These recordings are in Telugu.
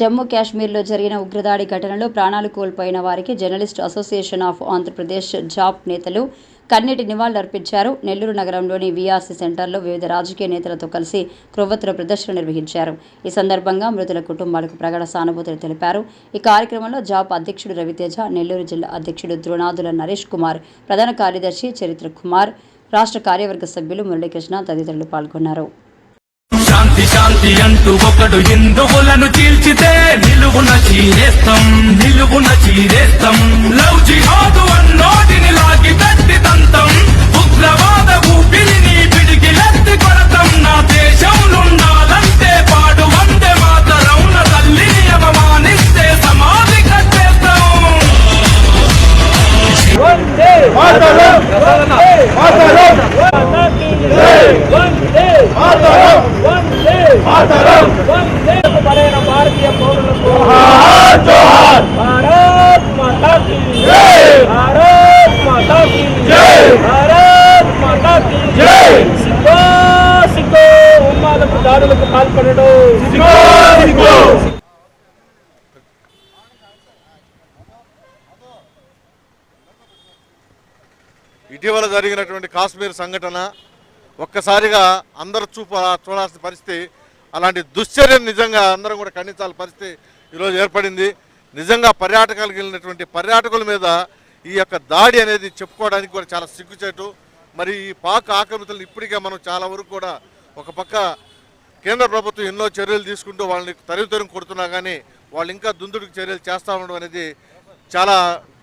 జమ్మూ కాశ్మీర్లో జరిగిన ఉగ్రదాడి ఘటనలో ప్రాణాలు కోల్పోయిన వారికి Journalist Association of Andhra Pradesh JAP నేతలు కన్నీటి నివాళులర్పించారు. నెల్లూరు నగరంలోని వీఆర్సీ సెంటర్లో వివిధ రాజకీయ నేతలతో కలిసి క్రొవ్వొత్తుల ప్రదర్శన నిర్వహించారు. ఈ సందర్భంగా మృతుల కుటుంబాలకు ప్రగాఢ సానుభూతులు తెలిపారు. ఈ కార్యక్రమంలో జాప్ అధ్యక్షుడు రవితేజ నెల్లూరు జిల్లా అధ్యక్షుడు ద్రోణాదుల నరేష్ కుమార్ ప్రధాన కార్యదర్శి చరిత్ర కుమార్ రాష్ట్ర కార్యవర్గ సభ్యులు మురళీకృష్ణ తదితరులు పాల్గొన్నారు. శాంతి అంటూ ఒకడు హిందువులను చీల్చితే నిలువున చీరేస్తాం నిలువున చీరేస్తాం. లవ్ జిహాదు అన్నోటిని దాడులకు ఇటీవల జరిగినటువంటి కాశ్మీర్ సంఘటన ఒక్కసారిగా అందరు చూపు చూడాల్సిన పరిస్థితి అలాంటి దుశ్చర్యను నిజంగా అందరం కూడా ఖండించాల్సిన పరిస్థితి ఈరోజు ఏర్పడింది. నిజంగా పర్యాటకాలకు వెళ్ళినటువంటి పర్యాటకుల మీద ఈ యొక్క దాడి అనేది చెప్పుకోవడానికి కూడా చాలా సిగ్గుచేటు. మరి ఈ పాక్ ఆక్రమితులను ఇప్పటికే మనం చాలా వరకు కూడా ఒక పక్క కేంద్ర ప్రభుత్వం ఎన్నో చర్యలు తీసుకుంటూ వాళ్ళని తరిమి తరిమి కొడుతున్నా కానీ వాళ్ళు ఇంకా దుందుడికి చర్యలు చేస్తూ ఉండడం అనేది చాలా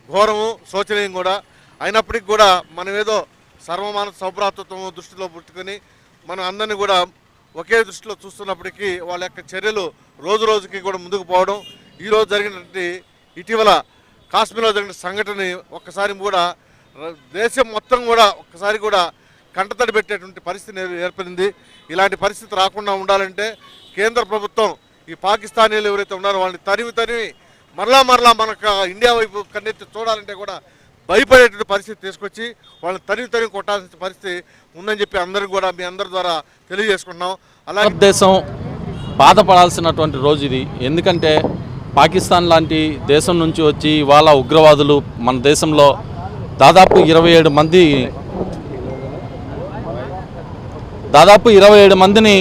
ఘోరము శోచనీయం కూడా. అయినప్పటికీ కూడా మనం ఏదో సర్వమాన సౌభ్రాతత్వం దృష్టిలో పుట్టుకొని మనం అందరినీ కూడా ఒకే దృష్టిలో చూస్తున్నప్పటికీ వాళ్ళ యొక్క చర్యలు రోజు రోజుకి కూడా ముందుకు పోవడం. ఈరోజు జరిగినటువంటి ఇటీవల కాశ్మీర్లో జరిగిన సంఘటన ఒక్కసారి కూడా దేశం మొత్తం కూడా ఒక్కసారి కూడా కంటతడి పెట్టేటువంటి పరిస్థితి ఏర్పడింది. ఇలాంటి పరిస్థితి రాకుండా ఉండాలంటే కేంద్ర ప్రభుత్వం ఈ పాకిస్తానీలు ఎవరైతే ఉన్నారో వాళ్ళని తరిమి తరిమి మరలా మరలా మనకు ఇండియా వైపు కన్నెత్తి చూడాలంటే కూడా భయపడేటువంటి పరిస్థితి తీసుకొచ్చి వాళ్ళని తరిమి తరిమి కొట్టాల్సిన పరిస్థితి ఉందని చెప్పి అందరికీ కూడా మీ అందరి ద్వారా తెలియజేసుకుంటున్నాం. అలాగే దేశం బాధపడాల్సినటువంటి రోజు ఇది. ఎందుకంటే పాకిస్తాన్ లాంటి దేశం నుంచి వచ్చి ఇవాళ ఉగ్రవాదులు మన దేశంలో దాదాపు ఇరవై ఏడు మంది దాదాపు ఇరవై ఏడు మందిని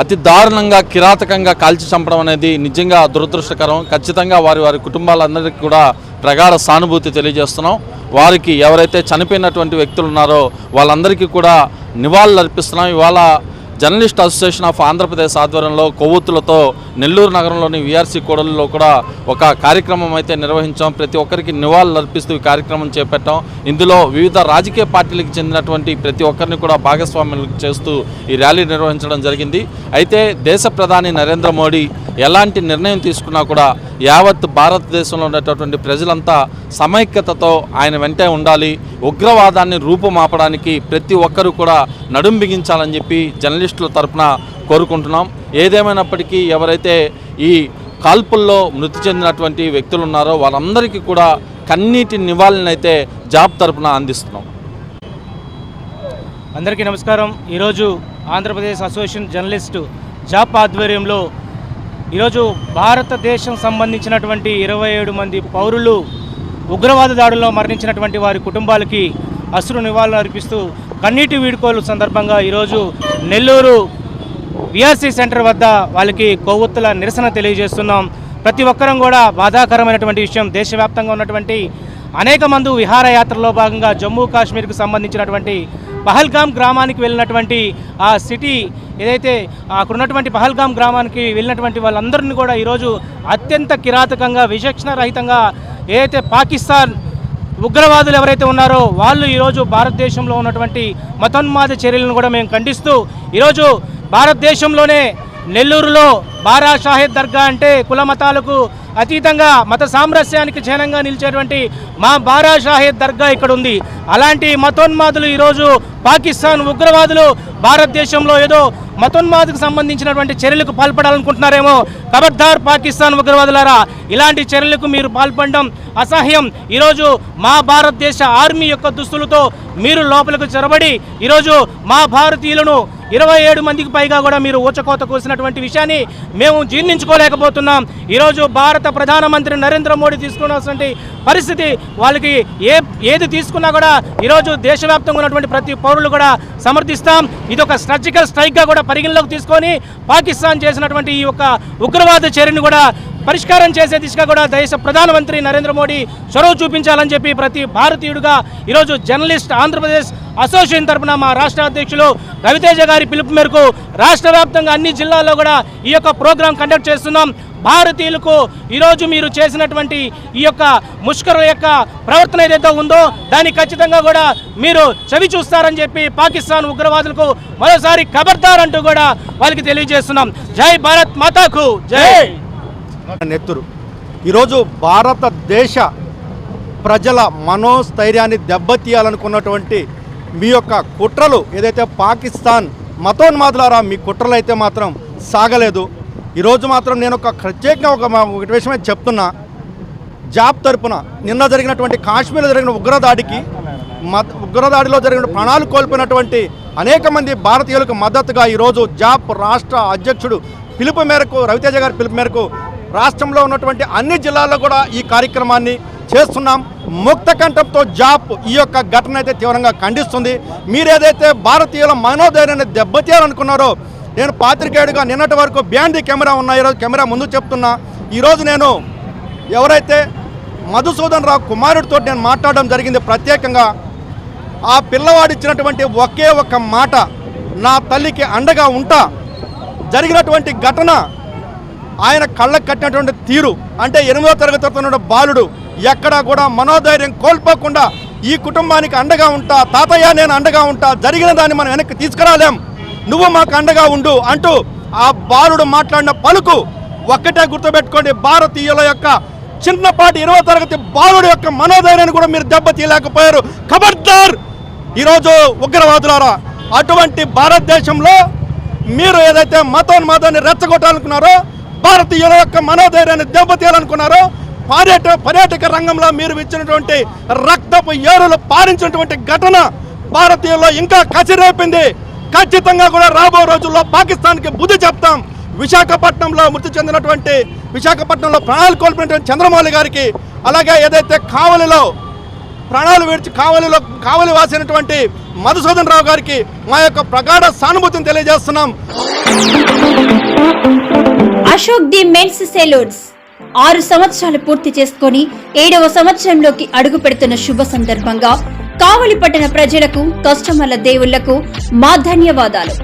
అతి దారుణంగా కిరాతకంగా కాల్చి చంపడం అనేది నిజంగా దురదృష్టకరం. ఖచ్చితంగా వారి వారి కుటుంబాలందరికీ కూడా ప్రగాఢ సానుభూతి తెలియజేస్తున్నాం. వారికి ఎవరైతే చనిపోయినటువంటి వ్యక్తులు ఉన్నారో వాళ్ళందరికీ కూడా నివాళులు అర్పిస్తున్నాం ఇవాళ జర్నలిస్ట్ అసోసియేషన్ ఆఫ్ ఆంధ్రప్రదేశ్ ఆధ్వర్యంలో కొవ్వొత్తులతో నెల్లూరు నగరంలోని వీఆర్సీ కూడలిలో కూడా ఒక కార్యక్రమం అయితే నిర్వహించాం. ప్రతి ఒక్కరికి నివాళులు అర్పిస్తూ ఈ కార్యక్రమం చేపట్టాం. ఇందులో వివిధ రాజకీయ పార్టీలకు చెందినటువంటి ప్రతి ఒక్కరిని కూడా భాగస్వాములు చేస్తూ ఈ ర్యాలీ నిర్వహించడం జరిగింది. అయితే దేశ ప్రధాని నరేంద్ర మోడీ ఎలాంటి నిర్ణయం తీసుకున్నా కూడా యావత్ భారతదేశంలో ఉన్నటువంటి ప్రజలంతా సమైక్యతతో ఆయన వెంటే ఉండాలి ఉగ్రవాదాన్ని రూపుమాపడానికి ప్రతి ఒక్కరూ కూడా నడుం బిగించాలని చెప్పి జర్నలిస్టుల తరపున కోరుకుంటున్నాం. ఏదేమైనప్పటికీ ఎవరైతే ఈ కాల్పుల్లో మృతి చెందినటువంటి వ్యక్తులు ఉన్నారో వాళ్ళందరికీ కూడా కన్నీటి నివాళులనైతే జాబ్ తరపున అందిస్తున్నాం. అందరికీ నమస్కారం. ఈరోజు ఆంధ్రప్రదేశ్ అసోసియేషన్ జర్నలిస్టు జాప్ ఆధ్వర్యంలో ఈరోజు భారతదేశం సంబంధించినటువంటి ఇరవై ఏడు మంది పౌరులు ఉగ్రవాద దాడుల్లో మరణించినటువంటి వారి కుటుంబాలకి అశ్రు నివాళులు అర్పిస్తూ కన్నీటి వీడుకోలు సందర్భంగా ఈరోజు నెల్లూరు విఆర్సీ సెంటర్ వద్ద వాళ్ళకి కొవ్వొత్తుల నిరసన తెలియజేస్తున్నాం. ప్రతి ఒక్కరం కూడా బాధాకరమైనటువంటి విషయం దేశవ్యాప్తంగా ఉన్నటువంటి అనేక మంది విహారయాత్రలో భాగంగా జమ్మూ కాశ్మీర్కు సంబంధించినటువంటి పహల్గామ్ గ్రామానికి వెళ్ళినటువంటి ఆ సిటీ ఏదైతే అక్కడ ఉన్నటువంటి పహల్గామ్ గ్రామానికి వెళ్ళినటువంటి వాళ్ళందరినీ కూడా ఈరోజు అత్యంత కిరాతకంగా విచక్షణ రహితంగా ఏదైతే పాకిస్తాన్ ఉగ్రవాదులు ఎవరైతే ఉన్నారో వాళ్ళు ఈరోజు భారతదేశంలో ఉన్నటువంటి మతోన్మాద చర్యలను కూడా మేము ఖండిస్తూ ఈరోజు భారతదేశంలోనే నెల్లూరులో బారా షాహిద్ దర్గా అంటే కుల మతాలకు అతీతంగా మత సామరస్యానికి చిహ్నంగా నిలిచేటువంటి మా బారా షాహిద్ దర్గా ఇక్కడ ఉంది. అలాంటి మతోన్మాదులు ఈరోజు పాకిస్తాన్ ఉగ్రవాదులు భారతదేశంలో ఏదో మతోన్మాదకు సంబంధించినటువంటి చర్యలకు పాల్పడాలనుకుంటున్నారేమో. ఖబర్దార్ పాకిస్తాన్ ఉగ్రవాదులారా ఇలాంటి చర్యలకు మీరు పాల్పడడం అసహ్యం. ఈరోజు మా భారతదేశ ఆర్మీ యొక్క దుస్తులతో మీరు లోపలకు చొరబడి ఈరోజు మా భారతీయులను ఇరవై ఏడు మందికి పైగా కూడా మీరు ఊచకోత కూసినటువంటి విషయాన్ని మేము జీర్ణించుకోలేకపోతున్నాం. ఈరోజు భారత ప్రధానమంత్రి నరేంద్ర మోడీ తీసుకున్నటువంటి పరిస్థితి వాళ్ళకి ఏ ఏది తీసుకున్నా కూడా ఈరోజు దేశవ్యాప్తంగా ఉన్నటువంటి ప్రతి పౌరులు కూడా సమర్థిస్తాం. ఇది ఒక సర్జికల్ స్ట్రైక్గా కూడా పరిగణలోకి తీసుకొని పాకిస్తాన్ చేసినటువంటి ఈ యొక్క ఉగ్రవాద చర్యను కూడా పరిష్కారం చేసే దిశగా కూడా దేశ ప్రధానమంత్రి నరేంద్ర మోడీ చొరవ చూపించాలని చెప్పి ప్రతి భారతీయుడిగా ఈరోజు జర్నలిస్ట్ ఆంధ్రప్రదేశ్ అసోసియేషన్ తరపున మా రాష్ట్ర అధ్యక్షులు రవితేజ గారి పిలుపు మేరకు రాష్ట్ర వ్యాప్తంగా అన్ని జిల్లాల్లో కూడా ఈ యొక్క ప్రోగ్రాం కండక్ట్ చేస్తున్నాం. భారతీయులకు ఈరోజు మీరు చేసినటువంటి ఈ యొక్క ముష్కరుల యొక్క ప్రవర్తన ఏదైతే ఉందో దాన్ని ఖచ్చితంగా కూడా మీరు చవి చూస్తారని చెప్పి పాకిస్తాన్ ఉగ్రవాదులకు మరోసారి ఖబర్దార్ అంటూ కూడా వాళ్ళకి తెలియజేస్తున్నాం. జై భారత్ మాతాకు. జై. నెత్తురు. ఈరోజు భారతదేశ ప్రజల మనోస్థైర్యాన్ని దెబ్బతీయాలనుకున్నటువంటి మీ యొక్క కుట్రలు ఏదైతే పాకిస్తాన్ మతోన్మాదులారా మీ కుట్రలు అయితే మాత్రం సాగలేదు. ఈరోజు మాత్రం నేను ఒక ప్రత్యేకంగా ఒక ఒక విషయమే చెప్తున్నా. జాబ్ తరపున నిన్న జరిగినటువంటి కాశ్మీర్లో జరిగిన ఉగ్రదాడికి మత ఉగ్రదాడిలో జరిగిన ప్రాణాలు కోల్పోయినటువంటి అనేక మంది భారతీయులకు మద్దతుగా ఈరోజు జాబ్ రాష్ట్ర అధ్యక్షుడు పిలుపు మేరకు రవితేజ గారి పిలుపు మేరకు రాష్ట్రంలో ఉన్నటువంటి అన్ని జిల్లాల్లో కూడా ఈ కార్యక్రమాన్ని చేస్తున్నాం. ముక్త కంఠంతో జాప్ ఈ యొక్క ఘటన అయితే తీవ్రంగా ఖండిస్తుంది. మీరేదైతే భారతీయుల మనోధైర్యాన్ని దెబ్బతీయాలనుకున్నారో నేను పాత్రికేయుడిగా నిన్నటి వరకు బ్యాండీ కెమెరా ఉన్న ఈరోజు కెమెరా ముందు చెప్తున్నా. ఈరోజు నేను ఎవరైతే మధుసూదన్ రావు కుమారుడితో నేను మాట్లాడడం జరిగింది ప్రత్యేకంగా ఆ పిల్లవాడు ఇచ్చినటువంటి ఒకే ఒక మాట నా తల్లికి అండగా ఉంటా. జరిగినటువంటి ఘటన ఆయన కళ్ళకు కట్టినటువంటి తీరు అంటే ఎనిమిదో తరగతి చదువుతున్న బాలుడు ఎక్కడా కూడా మనోధైర్యం కోల్పోకుండా ఈ కుటుంబానికి అండగా ఉంటా తాతయ్య నేను అండగా ఉంటా జరిగిన దాన్ని మనం వెనక్కి తీసుకురాలేం. నువ్వు మాకు అండగా ఉండు అంటూ ఆ బాలుడు మాట్లాడిన పలుకు ఒక్కటే గుర్తుపెట్టుకోండి భారతీయుల యొక్క చిన్నపాటి ఇరవై తరగతి బాలుడు యొక్క మనోధైర్యాన్ని కూడా మీరు దెబ్బతీయలేకపోయారు ఖబర్దార్ ఈరోజు ఉగ్రవాదులారా అటువంటి భారతదేశంలో మీరు ఏదైతే మతోన్మాదాన్ని రెచ్చగొట్టాలనుకున్నారో భారతీయుల యొక్క మనోధైర్యాన్ని దెబ్బతీయాలనుకున్నారో పర్యాటక పర్యాటక రంగంలో మీరు ఇచ్చినటువంటి రక్తపు ఏరులు పారించినటువంటి ఘటన భారతీయుల్లో ఇంకా కసిరేపింది. ఖచ్చితంగా కూడా రాబో రోజుల్లో పాకిస్తాన్కి బుద్ధి చెప్తాం. విశాఖపట్నంలో మృతి చెందినటువంటి విశాఖపట్నంలో ప్రాణాలు కోల్పోయినటువంటి చంద్రమౌళి గారికి అలాగే ఏదైతే కావలిలో ప్రాణాలు విడిచి కావలిలో కావలి వాసినటువంటి మధుసూదన్ రావు గారికి మా యొక్క ప్రగాఢ సానుభూతిని తెలియజేస్తున్నాం. Ashok the men's salons. ఆరు సంవత్సరాలు పూర్తి చేసుకొని ఏడవ సంవత్సరంలోకి అడుగు పెడుతున్న శుభ సందర్భంగా కావలి పట్టణ ప్రజలకు కస్టమర్ల దేవుళ్ళకు మా ధన్యవాదాలు.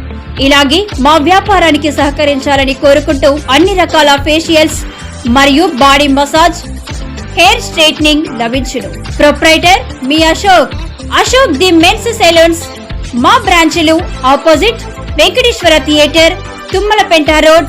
ఇలాగే మా వ్యాపారానికి సహకరించాలని కోరుకుంటూ అన్ని రకాల ఫేషియల్స్ మరియు బాడీ మసాజ్ హెయిర్ స్ట్రైట్నింగ్ లభించును. Proprietor me Ashok. Ashok the men's salons మా బ్రాంచ్లు opposite Venkateswara theatre Tummalapenta road